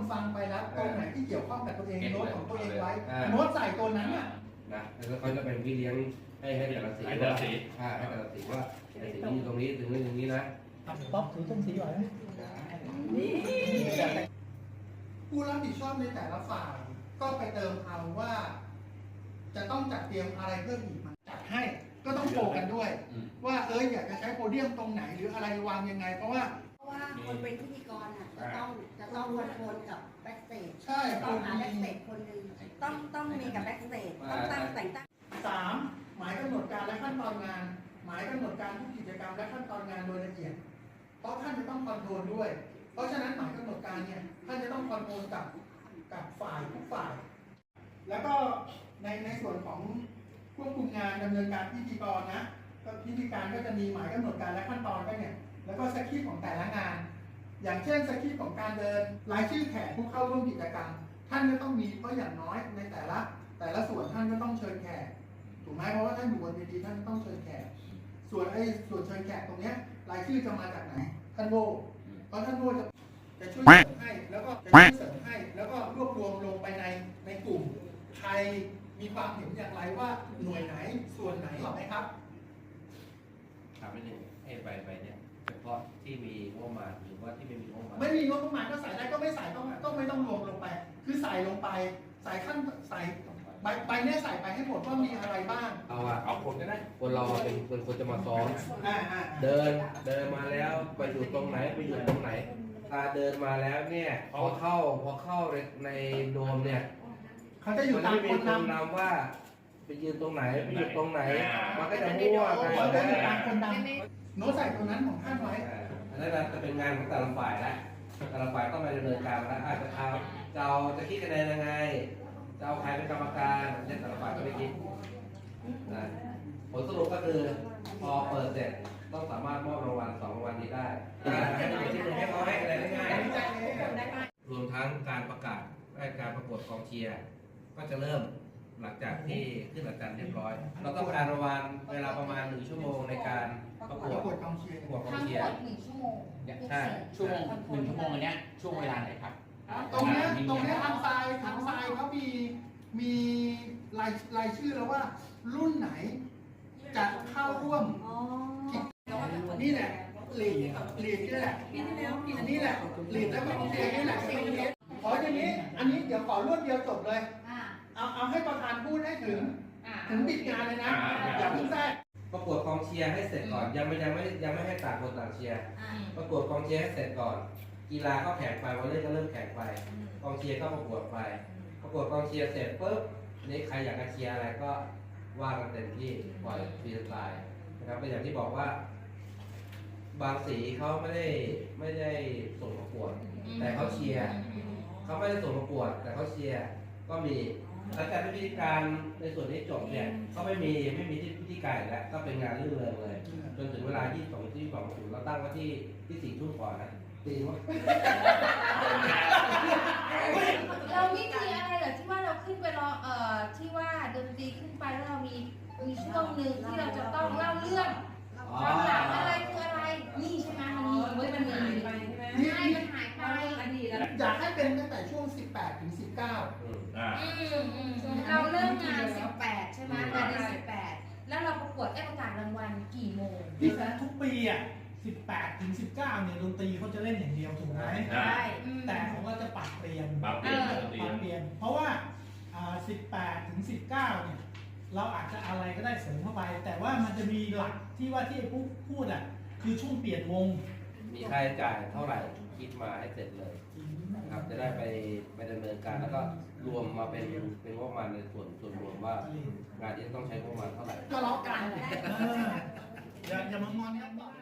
ทุกคนฟังไปแล้วตรงไหนที่เกี่ยวข้องกับตัวเองเก็บไว้โน้ตของตัวเองไว้อ่าโน้ตใส่ตัวนั้นน่ะนะแล้วเขาจะเป็นพี่เลี้ยงให้ให้แต่ละสีให้แต่ละสีอ่าให้แต่ละสีว่าไอ้สีนี้อยู่ตรงนี้ถึงนี้ถึงนี้นะป๊อปถือต้นสีไหวไหมผู้รับผิดชอบในแต่ละฝ่ายก็ไปเติมเอาว่า จะต้องจัดเตรียมอะไรเพิ่มอีกมันจัดให้ก็ต้องโฟกันด้วยอืมว่าเอออยากจะใช้โพเดียมตรงไหนหรืออะไรวางยังไง เพราะว่าเพราะว่าคนเป็นพิธีกรอะ จะต้องจะต้องคอนโทรลกับแบ็กสเตจใช่คต้องนหาแบ็กสเตจคนหนึ่งต้องต้องมีกับแบ็กสเตจต้องตั้งแต่งตั้งสามหมายกำหนดการและขั้นตอนงาน หมายกำหนดการทุกกิจกรรมและขั้นตอนงานโดยละเอียด เพราะท่านจะต้องคอนโทรลด้วย เพราะฉะนั้นหมายกำหนดการเนี่ยท่านจะต้องคอนโทรลกับกับฝ่ายทุกฝ่าย แล้วก็ในในส่วนของควบคุมงานดำเนินการพิธีกรนะก็พิธีการก็จะมีหมายกำหนดการและขั้นตอนก็เนี่ยแล้วก็สคริปต์ของแต่ละงาน อย่างเช่นสคริปต์ของการเดินรายชื่อแขกผู้เข้าร่วมกิจกรรม ท่านก็ต้องมีเพราะอย่างน้อยในแต่ละ แต่ละส่วนท่านก็ต้องเชิญแขกถูกไหมเพราะว่าท่านอยู่บนเวทีท่านต้องเชิญแขกส่วนไอ้ส่วนเชิญแขกตรงเนี้ยรายชื่อจะมาจากไหน ท่านโบเพราะท่านโบจะจะช่วยเสริมให้แล้วก็จะช่วยเสริมให้แล้วก็รวบรวมลงไปในในกลุ่มใครมีความเห็นอย่างไรว่าหน่วยไหนส่วนไหนหรอไหมครับถามไปหนึ่งไอ้ใบใบเนี่ย พาะที่มีงบประมาณหรือว่าที่ไม่มีงบประมาณไม่มีงบประมาณก็ใส่ได้ก็ไม่ใส่ก็ก็ไม่ต้องรวมลงไป คือใส่ลงไป ใส่ขั้นใส่ใบใบเนี้ยใส่ไปให้หมดว่ามีอะไรบ้าง เอาอะเอาคนก็ได้คนเราเป็นคนคนจะมาซ้อม อ่าอ่าเดินเดินมาแล้วไปอยู่ตรงไหนไปอยู่ตรงไหนตาเดินมาแล้วเนี่ยพอเข้าพอเข้าในในโดมเนี่ยเขาจะอยู่มันตามไม่คมีนคนนำนำว่า ไปยืนตรงไหนไปอยู่ตรงไหน มันก็จะมั่วไปเขาจะอยู่ตามคนนำ โน้ตใส่ตรงนั้นของท่านไว้อ่าอันนั้นจะเป็นงานของแต่ละฝ่ายแล้วแต่ละฝ่ายต้องไปดำเนินการแล้วอาจจะเอาจะเอาจะคิดคะแนนยังไง จะเอาใครเป็นกรรมการเนี่ยแต่ละฝ่ายก็ไม่คิดนะผลสรุปก็คือพอเปิดเสร็จต้องสามารถมอบรางวัลสองรางวัลนี้ได้อ่าให้เป็นที่หนึ่งให้เขาให้อะไรง่ายๆรวมทั้งการประกาศและการประกวดกองเชียร์ก็จะเริ่ม หลังจากที่ขึ้นอาจารย์เรียบร้อย เราต้องการประมาณเวลาประมาณหนึ่งชั่วโมงในการประกปวดระกวดกองเชียร์ประกวดกองทั้งเชีหยมร์ ดหนึ่งชั่วโมงใช่ ชั่วโมงหนึ่งชั่วโมงอันเนี้ยช่วงเวลาไหนครับตรงเนี้ยตรงเนี้ยทางทรายทางทรายเขามีมีรายรายชื่อแล้วว่า รุ่นไหนจะเข้าร่วม อ๋อ นี่แหละลีดลีดนี่แหละนี่แหละลีดแล้วก็กองเชียร์นี่แหละซีเอสขออย่างนี้ อันนี้เดี๋ยวขอรวดเดียวจบเลย อ่า เอาเอาให้ ประธานพูดให้ถึง อ่าถึงปิดงานเลยนะ อย่าเพิ่งแทรกประกวดกองเชียร์ให้เสร็จก่อน ยังไม่ยังไม่ยังไม่ให้ต่างคนต่างเชียร์ อ่าประกวดกองเชียร์ให้เสร็จก่อน กีฬาก็แข่งไปวอลเลย์ก็เริ่มแข่งไปกองเชียร์ก็ประกวดไป ประกวดกองเชียร์เสร็จปุ๊บนี่ใครอยากจะเชียร์อะไรก็ว่ากันเต็มที่ปล่อยฟรีสไตล์นะครับเป็นอย่างที่บอกว่า บางสีเขาไม่ได้ไม่ได้ส่งประกวด แต่เขาเชียร์ เขาไม่ได้ส่งประกวด แต่เขาเชียร์ก็มี หลังจากที่พิธีการในส่วนนี้จบเนี่ยก็ไม่มีไม่มีที่พิธีการอีกแล้วก็เป็นงานรื่นเริงเลย จนถึงเวลา 22ที่22ถึงเราตั้งไว้ที่ที่สี่ทุ่มก่อนนะตีว่าเราไม่มีอะไรเหรอที่ว่าเราขึ้นไปรอเอ่อที่ว่าดนตรีขึ้นไปแล้วเรามีมีช่วงหนึ่งที่เราจะต้องเล่าเรื่องความหลังอะไรคืออะไร นี่ใช่ไหมมันมีเว้ยมันมีใช่มันหายไป อยากให้เป็นตั้งแต่ช่วง 18 ถึง 19 อืม อ่า อืมอืมเราเริ่มงาน 18 ใช่ไหมงานใน18 แล้ วเราประกวดได้ประกาศรางวัลกี่โมงที่แต่ทุกปีอะ18ถึง19เนี่ยดนตรีเขาจะเล่นอย่างเดียวถูกไหมใช่อืม แต่ของเราจะปรับเปลี่ยนปรับเปลี่ยนเออดนตรีปรับเปลี่ยน เพราะว่าอ่า18ถึง19เนี่ยเราอาจจะอะไรก็ได้เสริมเข้าไป แต่ว่ามันจะมีหลักที่ว่าที่ไอ้ปุ๊พูดอะคือช่วงเปลี่ยนวง มีค่าใช้จ่ายเท่าไหร่คิดมาให้เสร็จเลยนะครับจะได้ไปไปดำเนินการแล้วก็รวมมาเป็นเป็นงบประมาณในส่วนส่วนรวมว่างานที่จะต้องใช้งบประมาณเท่าไหร่ ทะเลาะกัน เอออย่าอย่ามางอนกันไม่ได้